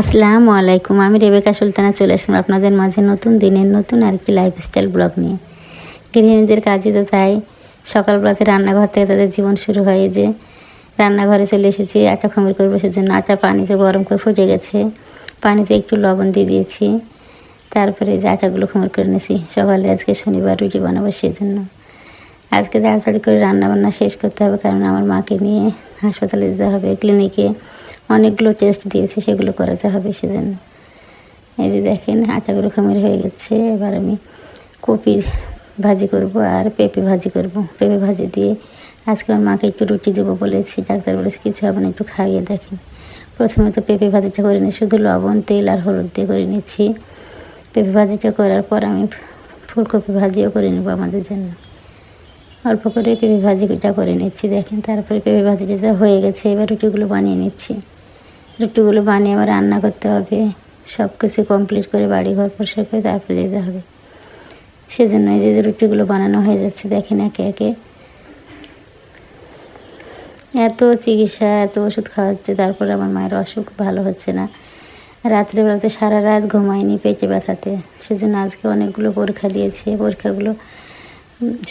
আসসালামু আলাইকুম, আমি রেবেকা সুলতানা চলে আসলাম আপনাদের মাঝে নতুন দিনের নতুন আর কি লাইফস্টাইল ব্লগ নিয়ে। গৃহিণীদের কাজই তো তাই সকালবেলাতে রান্নাঘর থেকে তাদের জীবন শুরু হয় যে, রান্নাঘরে চলে এসেছি, আটা খমির করব সেজন্য আটা পানিতে গরম করে ফুটে গেছে, পানিতে একটু লবণ দিয়ে দিয়েছি, তারপরে যে আটাগুলো খমির করে নিয়েছি, সকালে আজকে শনিবার রুটি বানাবো সেজন্য। আজকে তাড়াতাড়ি করে রান্নাবান্না শেষ করতে হবে কারণ আমার মাকে নিয়ে হাসপাতালে যেতে হবে ক্লিনিকে অনেকগুলো টেস্ট দিয়েছে, সেগুলো করাতে হবে সেজন্য। এই যে দেখেন, আটাগুলো খামির হয়ে গেছে। এবার আমি কপি ভাজি করব আর পেঁপে ভাজি করব। পেঁপে ভাজি দিয়ে আজকে আমার মাকে একটু রুটি দেবো বলেছি, ডাক্তার বলেছে কিছু হবে না, একটু খাইয়ে দেখেন। প্রথমে তো পেঁপে ভাজিটা করে নিই শুধু লবণ, তেল আর হলুদ দিয়ে করে নিচ্ছি পেঁপে ভাজিটা করার পর আমি ফুলকপি ভাজিও করে নেব আমাদের জন্য। অল্প করে পেঁপে ভাজিটা করে নিচ্ছি, দেখেন। তারপরে পেঁপে ভাজিটা হয়ে গেছে, এবার রুটিগুলো বানিয়ে নিচ্ছি। রুটিগুলো বানিয়ে আবার রান্না করতে হবে। সব কিছু কমপ্লিট করে বাড়ি ঘর পরিষ্কার করে তারপরে যেতে হবে। সেজন্য এই যে রুটিগুলো বানানো হয়ে যাচ্ছে, দেখেন একে একে। এত চিকিৎসা, এত ওষুধ খাওয়া হচ্ছে, তারপরে আমার মায়ের অসুখ ভালো হচ্ছে না। রাত্রিবেলাতে সারা রাত ঘুমায়নি পেটে ব্যথাতে। সেজন্য আজকে অনেকগুলো পরীক্ষা দিয়েছে। পরীক্ষাগুলো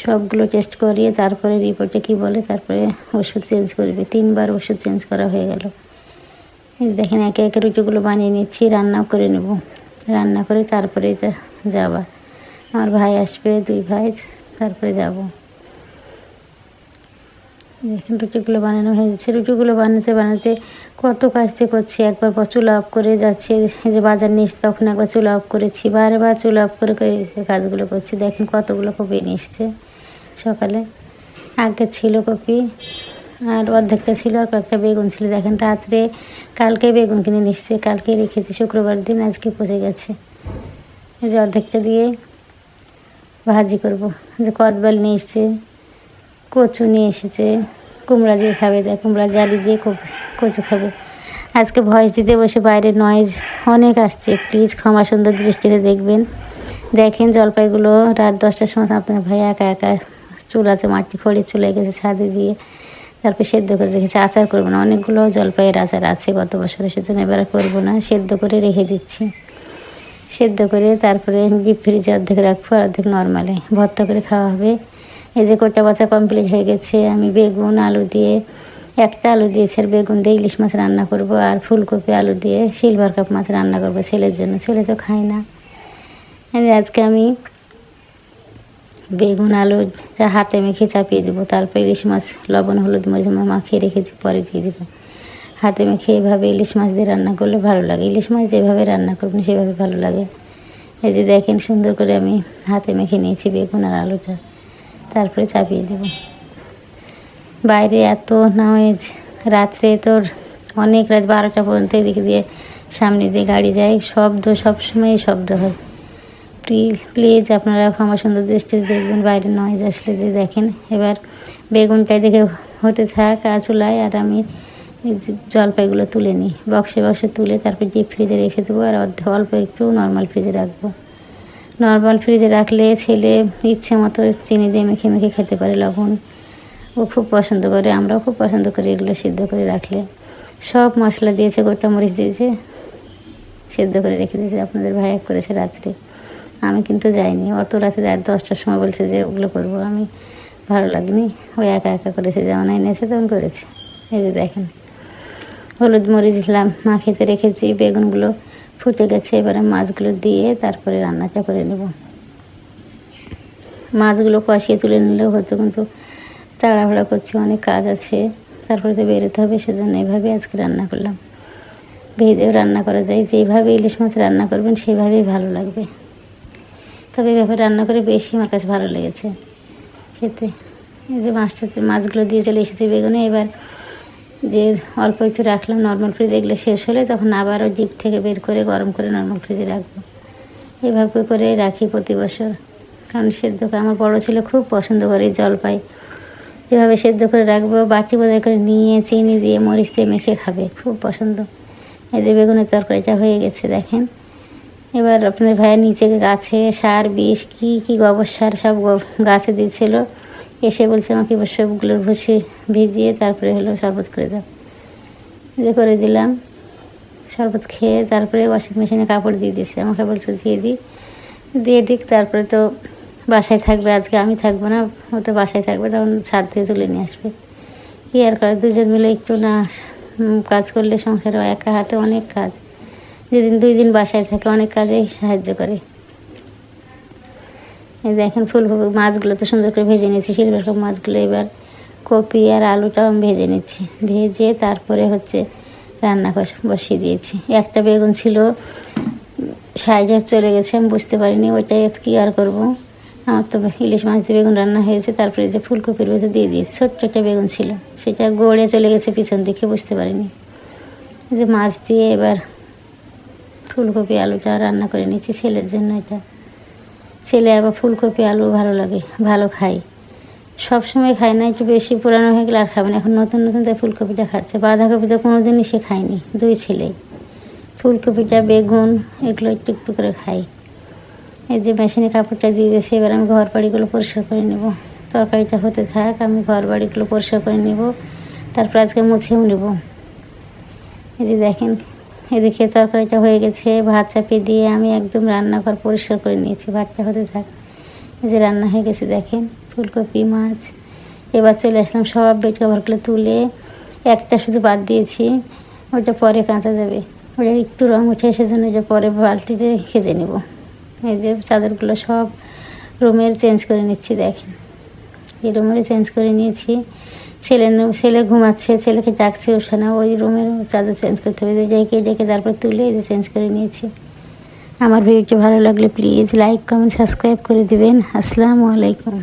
সবগুলো টেস্ট করিয়ে তারপরে রিপোর্টে কি বলে, তারপরে ওষুধ চেঞ্জ করবে। তিনবার ওষুধ চেঞ্জ করা হয়ে গেল। দেখেন, একে একে রুটিগুলো বানিয়ে নিচ্ছি রান্নাও করে নেব। রান্না করে তারপরে যাওয়া আমার ভাই আসবে, দুই ভাই, তারপরে যাব। দেখেন, রুটিগুলো বানানো হয়ে যাচ্ছে রুটিগুলো বানাতে বানাতে কত কাজটি করছি। একবার পর চুলা অফ করে যাচ্ছে। যে বাজার নিয়েছি তখন একবার চুলা অফ করেছি। বারে বার চুলা অফ করে করে কাজগুলো করছি। দেখেন, কতগুলো কপি এসছে সকালে। আগে ছিল কপি। আর অর্ধেকটা ছিল, আর কয়েকটা বেগুন ছিল। দেখেন রাত্রে কালকে বেগুন কিনে নিচ্ছে কালকে রেখেছি, শুক্রবার দিন আজকে পচে গেছে। এই যে অর্ধেকটা দিয়ে ভাজি করব। যে কদবেল নিয়ে এসছে, কচু নিয়ে এসেছে, কুমড়া দিয়ে খাবে। দেখ, কুমড়া জালি দিয়ে কচু খাবে। আজকে ভয়েস দিতে বসে বাইরে নয়েজ অনেক আসছে। প্লিজ ক্ষমা সুন্দর দৃষ্টিতে দেখবেন। দেখেন জলপাইগুলো রাত দশটার সময় আপনার ভাই একা একা চুলাতে মাটি ফড়ে চলে গেছে ছাদে দিয়ে তারপর সেদ্ধ করে রেখেছে, আচার করব না। অনেকগুলো জলপাইয়ের আচার আছে গত বছরে, সেজন্য এবার করব না। সেদ্ধ করে রেখে দিচ্ছি। সেদ্ধ করে তারপরে ডিপ ফ্রিজে অর্ধেক রাখব, আর অর্ধেক নর্মালে ভর্তা করে খাওয়া হবে। এই যে কোটা বাচ্চা কমপ্লিট হয়ে গেছে, আমি বেগুন, আলু দিয়ে একটা আলু দিয়েছি, আর বেগুন দিয়ে ইলিশ মাছ রান্না করব, আর ফুলকপি, আলু দিয়ে সিলভার কাপ মাছ রান্না করব ছেলের জন্য। ছেলে তো খায় না। আজকে আমি বেগুন, আলু যা হাতে মেখে চাপিয়ে দেবো। তারপর ইলিশ মাছ, লবণ, হলুদ, মরিচ মাখিয়ে রেখেছি, পরে দিয়ে দেবো। হাতে মেখে এভাবে ইলিশ মাছ দিয়ে রান্না করলে ভালো লাগে। ইলিশ মাছ যেভাবে রান্না করবেন, সেভাবে ভালো লাগে। এই যে দেখেন সুন্দর করে আমি হাতে মেখে নিয়েছি বেগুন আর আলুটা। তারপরে চাপিয়ে দেব। বাইরে এত নয়েজ রাত্রে তোর অনেক রাত বারোটা পর্যন্ত এদিকে দিয়ে সামনে দিয়ে গাড়ি যায়, শব্দ সবসময় শব্দ হয়। প্লিজ আপনারা ক্ষমা সুন্দর দৃষ্টিতে দেখবেন, বাইরে নয় আসলে যে দেখেন। এবার বেগুনটাই দেখে হতে থাক, আর চুলায়, আর আমি জলপাইগুলো তুলে নিই। বক্সে বক্সে তুলে তারপর ডিপ ফ্রিজে রেখে দেবো, আর অর্ধে অল্প একটু নর্মাল ফ্রিজে রাখব। নর্মাল ফ্রিজে রাখলে ছেলে ইচ্ছে মতো চিনি দিয়ে মেখে মেখে খেতে পারে লবণ। ও খুব পছন্দ করে, আমরাও খুব পছন্দ করি এগুলো সিদ্ধ করে রাখলে। সব মশলা দিয়েছে, গোটা মরিচ দিয়েছে, সেদ্ধ করে রেখে দিয়েছে, আপনাদের ভাই করেছে রাত্রে। আমি কিন্তু যাইনি। অত রাতে রাত দশটার সময় বলছে যে ওগুলো করব। আমি ভালো লাগেনি। ওই একা একা করেছে যেমন এনেছে তেমন করেছে। এই যে দেখেন, হলুদ মরিচ লাম মাখিতে রেখেছি, বেগুনগুলো ফুটে গেছে, এবারে মাছগুলো দিয়ে তারপরে রান্নাটা করে নেব। মাছগুলো কষিয়ে তুলে নিলেও হতো কিন্তু তাড়াহুড়া করছি, অনেক কাজ আছে। তারপরে তো বেরোতে হবে, সেজন্য এভাবে আজকে রান্না করলাম। ভেজেও রান্না করা যায়। যেভাবে ইলিশ মাছ রান্না করবেন, সেভাবেই ভালো লাগবে। তবে এভাবে রান্না করে বেশি আমার কাছে ভালো লেগেছে খেতে। এই যে মাছটাতে মাছগুলো দিয়ে চলে এসেছি বেগুনে, এবার যে অল্প একটু রাখলাম নর্মাল ফ্রিজে এগুলো শেষ হলে তখন আবারও ডিপ থেকে বের করে গরম করে নর্মাল ফ্রিজে রাখব। এভাবে করে রাখি প্রতি বছর। কারণ সেদ্ধ আমার বড়ো ছেলে খুব পছন্দ করে জলপাই এভাবে সেদ্ধ করে রাখব, বাটি বোঝাই করে নিয়ে চিনি দিয়ে মরিচ দিয়ে মেখে খাবে, খুব পছন্দ। যে বেগুনের তরকারিটা হয়ে গেছে, দেখেন। এবার আপনাদের ভাইয়ের নিচে গাছে সার, বিষ, কী কী গোবর সার সব গাছে দিয়েছিল। এসে বলছে আমাকে এবার সবগুলোর ভুসি ভিজিয়ে তারপরে হলো শরবত করে দাও। যে করে দিলাম। শরবত খেয়ে তারপরে ওয়াশিং মেশিনে কাপড় দিয়ে দিয়েছে। আমাকে বলছে, দিয়ে দিই দিয়ে দিক, তারপরে তো বাসায় থাকবে। আজকে আমি থাকব না, ও তো বাসায় থাকবে, তখন ছাদ থেকে তুলে নিয়ে আসবে। কি আর করে দুজন মিলে একটু না কাজ করলে সংসারে একা হাতে অনেক কাজ। যেদিন, দুই দিন বাসায় থাকে, অনেক কাজেই সাহায্য করে। এই যে এখন ফুলকপি মাছগুলো তো সুন্দর করে ভেজে নিয়েছি সিলভার কাপ মাছগুলো এবার কপি আর আলুটাও আমি ভেজে নিচ্ছি। ভেজে তারপরে হচ্ছে রান্না বসিয়ে দিয়েছি। একটা বেগুন ছিল, সাইজে চলে গেছে, আমি বুঝতে পারিনি, ওইটাই কী আর করব? আমার তো ইলিশ মাছ দিয়ে বেগুন রান্না হয়েছে, তারপরে যে ফুলকপির ভেতর দিয়ে দিয়েছি, ছোট্ট একটা বেগুন ছিল। সেটা গড়ে চলে গেছে পিছন দিকে, বুঝতে পারিনি। যে মাছ দিয়ে এবার ফুলকপি আলুটা রান্না করে নিচ্ছি ছেলের জন্য এটা। ছেলে আবার ফুলকপি আলু ভালো লাগে, ভালো খাই সব সময় খায় না, একটু বেশি পুরানো হয়ে গেলে আর খাবে না। এখন নতুন নতুন তাই ফুলকপিটা খাচ্ছে। বাঁধাকপি তো কোনো দিনই সে খায়নি, দুই ছেলে। ফুলকপিটা, বেগুন, এগুলো একটু একটু করে খাই এই যে মেশিনে কাপড়টা দিয়ে দিয়েছি, এবার আমি ঘর বাড়িগুলো পরিষ্কার করে নেব। তরকারিটা হতে থাক, আমি ঘর বাড়িগুলো পরিষ্কার করে নেব। তারপর আজকে মুছেও নেব। এই যে দেখেন এদিকে তরকারিটা হয়ে গেছে, ভাত চাপিয়ে দিয়ে আমি একদম রান্নাঘর পরিষ্কার করে নিয়েছি, ভাতটা হতে থাক। এই যে রান্না হয়ে গেছে দেখেন, ফুলকপি, মাছ। এবার চলে আসলাম সব বেড কভারগুলো তুলে, একটা শুধু বাদ দিয়েছি, ওটা পরে কাঁচা যাবে। ওটা একটু রং উঠে সেজন্য যে পরে বালতিতে খেজে নেব। এই যে চাদরগুলো সব রুমের চেঞ্জ করে নিচ্ছি, দেখেন। এই রুমের চেঞ্জ করে নিয়েছি। ছেলে ছেলে ঘুমাচ্ছে, ছেলেকে ডাকছে, ওঠে না। ওই রুমের চাদর চেঞ্জ করতে হবে। ডেকে ডেকে তারপর তুলে যে চেঞ্জ করে নিয়েছি। আমার ভিডিওটি ভালো লাগলে প্লিজ লাইক কমেন্ট সাবস্ক্রাইব করে দিবেন। আসসালামু আলাইকুম।